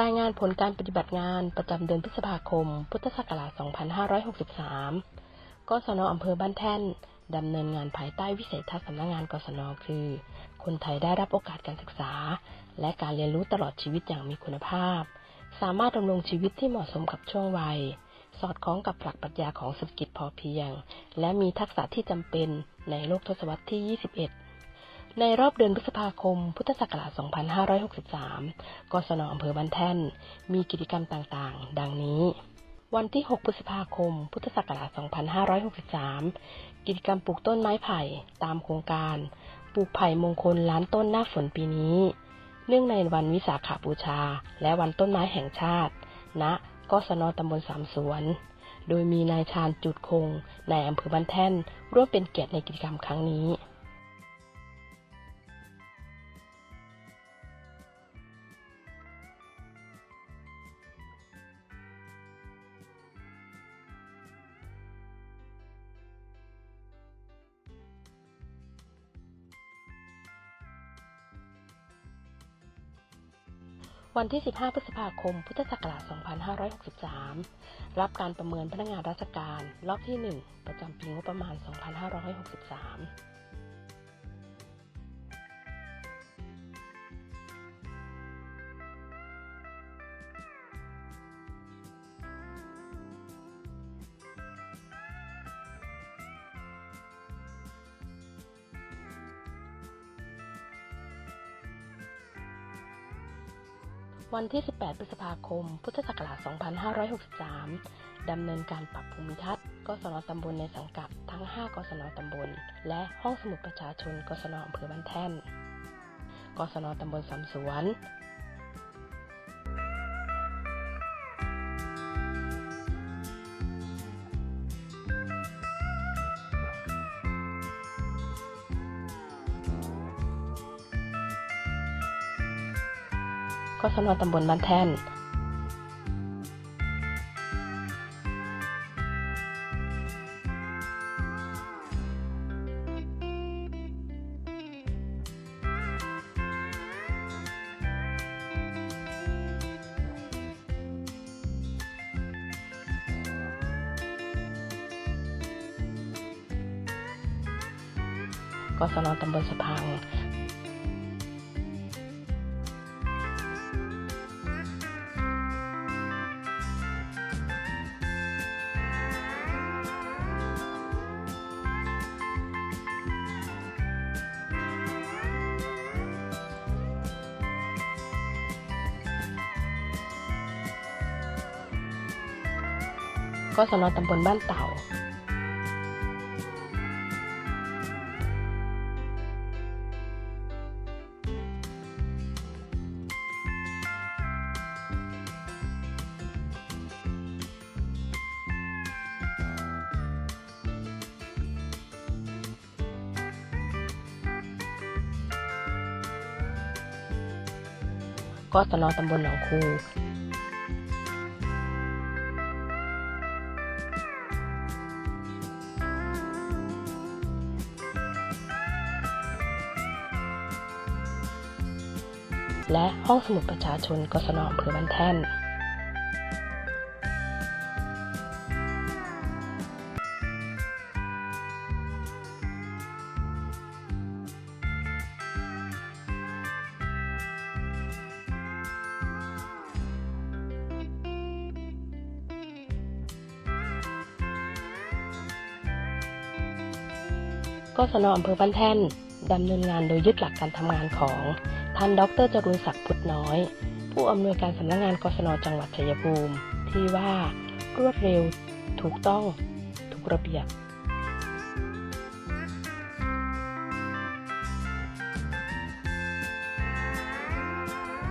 รายงานผลการปฏิบัติงานประจำเดือนพฤษภาคม พุทธศักราช 2563 กศนอำเภอบ้านแท่น ดำเนินงานภายใต้วิสัยทัศน์สำนักงานกศนคือ คนไทยได้รับโอกาสการศึกษา และการเรียนรู้ตลอดชีวิตอย่างมีคุณภาพ สามารถดำรงชีวิตที่เหมาะสมกับช่วงวัย สอดคล้องกับหลักปรัชญาของเศรษฐกิจพอเพียง และมีทักษะที่จำเป็นในโลกทศวรรษที่ 21 ในรอบเดือนพฤษภาคม พุทธศักราช 2563 กศนอำเภอบ้านแท่น มีกิจกรรมต่างๆ ดังนี้ วันที่ 6 พฤษภาคม พุทธศักราช 2563 กิจกรรมปลูกต้นไม้ไผ่ตามโครงการ ปลูกไผ่มงคลล้านต้นหน้าฝนปีนี้ เนื่องในวันวิสาขบูชา และวันต้นไม้แห่งชาติณกศนตำบลสามสวนโดยมีนายชาญจุดคงในอำเภอบ้านแท่น ร่วมเป็นเกียรติในกิจกรรมครั้งนี้ วันที่ 15 พฤษภาคม พุทธศักราช 2563 รับการประเมินพนักงานราชการ รอบที่ 1 ประจำปีงบประมาณ 2563 วันที่ 18 พฤษภาคม พุทธศักราช 2563 ดำเนินการปรับภูมิทัศน์ กศนตำบลในสังกัดทั้ง 5 กศนตำบล และห้องสมุดประชาชน กศนอำเภอบ้านแท่น กศนตำบลสำสวน กศนตำบลบ้านแท่นกศนตำบลสะพัง กศนตำบลบ้านเต่ากศนตำบลหนองคู และห้องสมุดประชาชนกศนอำเภอบ้านแท่นกศนอำเภอบ้านแท่นดำเนินงานโดยยึดหลักการทำงานของ ท่านดรจรุนศักดิ์พุทธน้อย ผู้อำนวยการสำนักงานกศนจังหวัดชัยภูมิ ที่ว่ารวดเร็วถูกต้องถูกระเบียบ